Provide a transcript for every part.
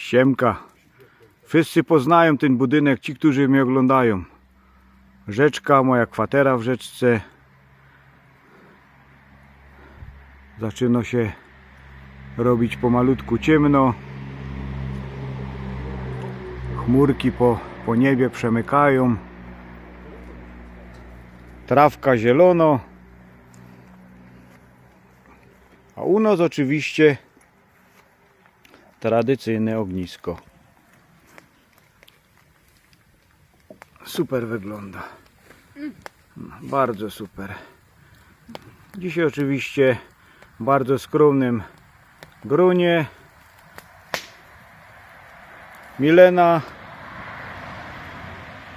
Siemka. Wszyscy poznają ten budynek, ci, którzy mnie oglądają. Rzeczka, moja kwatera w rzeczce. Zaczyna się robić pomalutku ciemno. Chmurki po, po niebie przemykają. Trawka zielono. A u nas oczywiście tradycyjne ognisko. Super wygląda. Bardzo super. Dzisiaj oczywiście w bardzo skromnym gronie. Milena,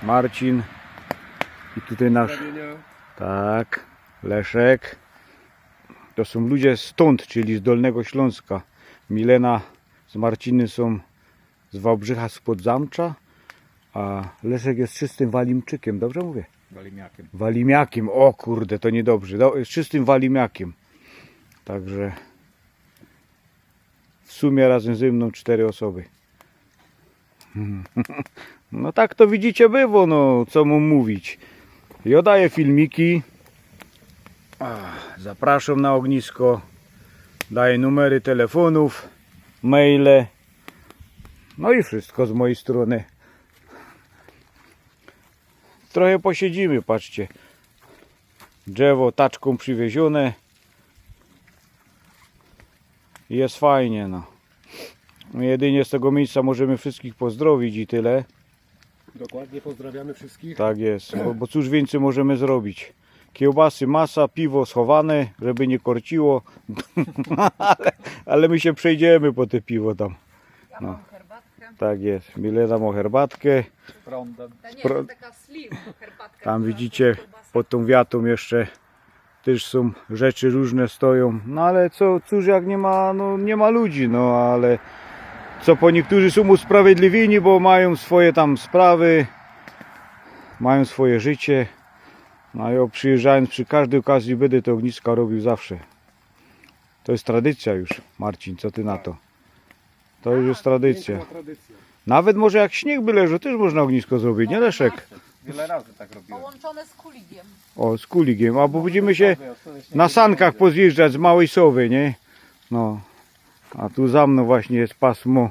Marcin i tutaj nasz tak, Leszek. To są ludzie stąd, czyli z Dolnego Śląska. Milena z Marciny są z Wałbrzycha spod Zamcza, a Leszek jest czystym walimczykiem, dobrze mówię? Walimiakiem. Walimiakiem, o kurde, to niedobrze. Do, jest czystym walimiakiem. Także w sumie razem ze mną cztery osoby. No tak to widzicie było, no co mu mówić. Ja daję filmiki. Zapraszam na ognisko. Daję numery telefonów, maile. No i wszystko z mojej strony. Trochę posiedzimy, patrzcie. Drzewo taczką przywiezione. Jest fajnie, no. Jedynie z tego miejsca możemy wszystkich pozdrowić i tyle. Dokładnie pozdrawiamy wszystkich. Tak jest, bo, bo cóż więcej możemy zrobić. Kiełbasy, masa, piwo schowane, żeby nie korciło. ale, ale my się przejdziemy po te piwo tam. Ja No. mam herbatkę. Tak jest. Milena ma herbatkę. Prądem. Ta nie, Pro- to taka slim herbatka. Tam która widzicie pod tą wiatą jeszcze też są rzeczy różne stoją. No ale co, cóż jak nie ma, no nie ma ludzi, no ale co po niektórzy są usprawiedliwieni, bo mają swoje tam sprawy, mają swoje życie. No ja przyjeżdżając przy każdej okazji będę te ogniska robił zawsze. To jest tradycja już, Marcin, co ty na to? To już jest tradycja. Piękna tradycja. Nawet może jak śnieg by leży, też można ognisko zrobić, nie Leszek? Wiele razy tak robiłem. Połączone z kuligiem. O, z kuligiem, albo będziemy się na sankach pozjeżdżać z Małej Sowy, nie? No. A tu za mną właśnie jest pasmo.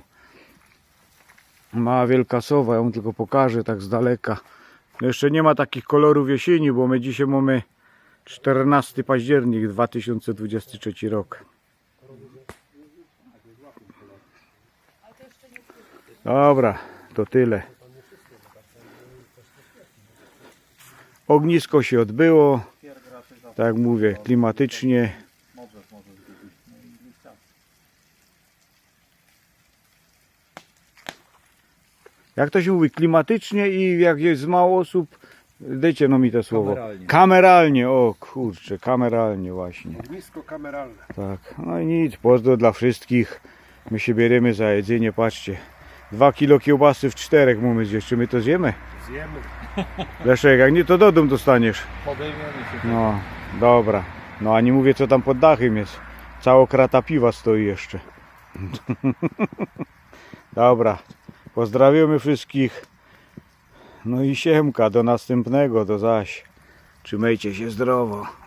Mała wielka sowa, ja wam tylko pokażę tak z daleka. No jeszcze nie ma takich kolorów jesieni, bo my dzisiaj mamy 14 październik 2023 rok. Dobra, to tyle. Ognisko się odbyło. Tak jak mówię, klimatycznie. Jak to się mówi, klimatycznie i jak jest mało osób, dajcie no mi to słowo. Kameralnie. Kameralnie, o kurczę, kameralnie właśnie. Ognisko kameralne. Tak, no i nic, pozdro dla wszystkich. My się bierzemy za jedzenie, patrzcie. Dwa kilo kiełbasy w czterech mamy zjeść, czy my to zjemy? Zjemy. Leszek, jak nie to do domu dostaniesz. Podejmiemy się. No, dobra. No a nie mówię co tam pod dachem jest. Cała krata piwa stoi jeszcze. dobra. Pozdrawiamy wszystkich. No i siemka, do następnego, do zaś. Trzymajcie się zdrowo.